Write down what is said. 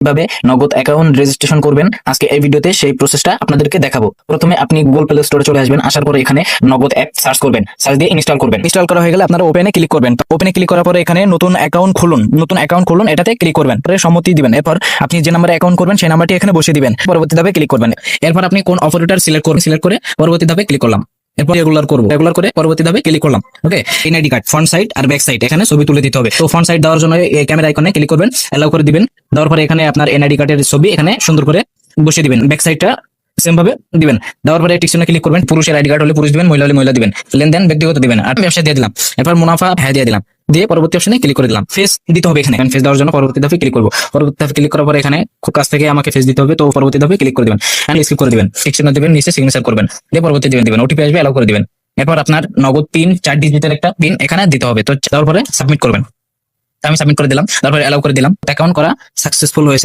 কীভাবে নগদ account registration করবেন, আজকে এই ভিডিওতে সেই প্রসেসটা আপনাদেরকে দেখাবো। প্রথমে আপনি গুগল প্লে স্টোরে চলে আসবেন, আসার পরে এখানে নগদ অ্যাপ সার্চ করবেন সার্চ দিয়ে ইনস্টল করবেন। ইনস্টল করা হয়ে গেলে আপনারা ওপেনে ক্লিক করবেন। ওপেনে ক্লিক করার পরে এখানে নতুন অ্যাকাউন্ট খুলুন, নতুন অ্যাকাউন্ট খুলুন, এটাতে ক্লিক করবেন পরে সম্মতি দিবেন। এরপর আপনি যে নাম্বারে অ্যাকাউন্ট করবেন, সেই নাম্বারটি এখানে বসিয়ে দিবেন, পরবর্তী ধাপে ক্লিক করবেন। এরপর আপনি কোন অপারেটর সিলেক্ট করবেন সিলেক্ট করে পরবর্তী ধাপে ক্লিক করলাম। এরপর রেগুলার করব। রেগুলার করে পরবর্তী ধাপে ক্লিক করলাম। Okay NID card front side আর ব্যাক সাইড এখানে ছবি তুলে দিতে হবে। তো ফ্রন্ট সাইড দেওয়ার জন্য ক্যামেরা আইকনে ক্লিক করবেন অ্যালাউ করে দিবেন। দেওয়ার পরে এখানে আপনার এনআইডি কার্ডের ছবি এখানে সুন্দর করে বসিয়ে দিবেন। ব্যাক সাইডটা সেম ভাবে দিবেন। দেওয়ার পরে টিকশনে ক্লিক করবেন, পুরুষের আইডি কার্ড হলে পুরুষ দিবেন, মহিলা হলে মহিলা দিবেন। লেনদেন ব্যক্তিগত দিবেন। আর ব্যবসা দিয়ে দিলাম। এরপর মুনাফা হ্যাঁ দিয়ে দিলাম। দিয়ে পরবর্তী অপশনে ক্লিক করে দিলাম। ফেস দিতে হবে এখানে। ফেস দেওয়ার জন্য পরবর্তী ধাপে ক্লিক করব। পরবর্তী ধাপে ক্লিক করার পরে এখানে খুব কাছ থেকে আমাকে ফেস দিতে হবে। তো পরবর্তী ধাপে ক্লিক করে দেবেন। হ্যান্ড স্কিপ করে দিবেন। টিকশনে দেবেন, নিচে সিগনেচার করবেন। দিয়ে পরবর্তী দেবেন, দিবেন। ওটিপি আসবে অ্যালাউ করে দিবেন। এরপর আপনার নগদ পিন চার ডিজিটের একটা পিন এখানে দিতে হবে। তো তারপরে সাবমিট করবেন। আমি সাবমিট করে দিলাম। তারপরে অ্যালাউ করে দিলাম। অ্যাকাউন্ট করা সাকসেসফুল হয়েছে।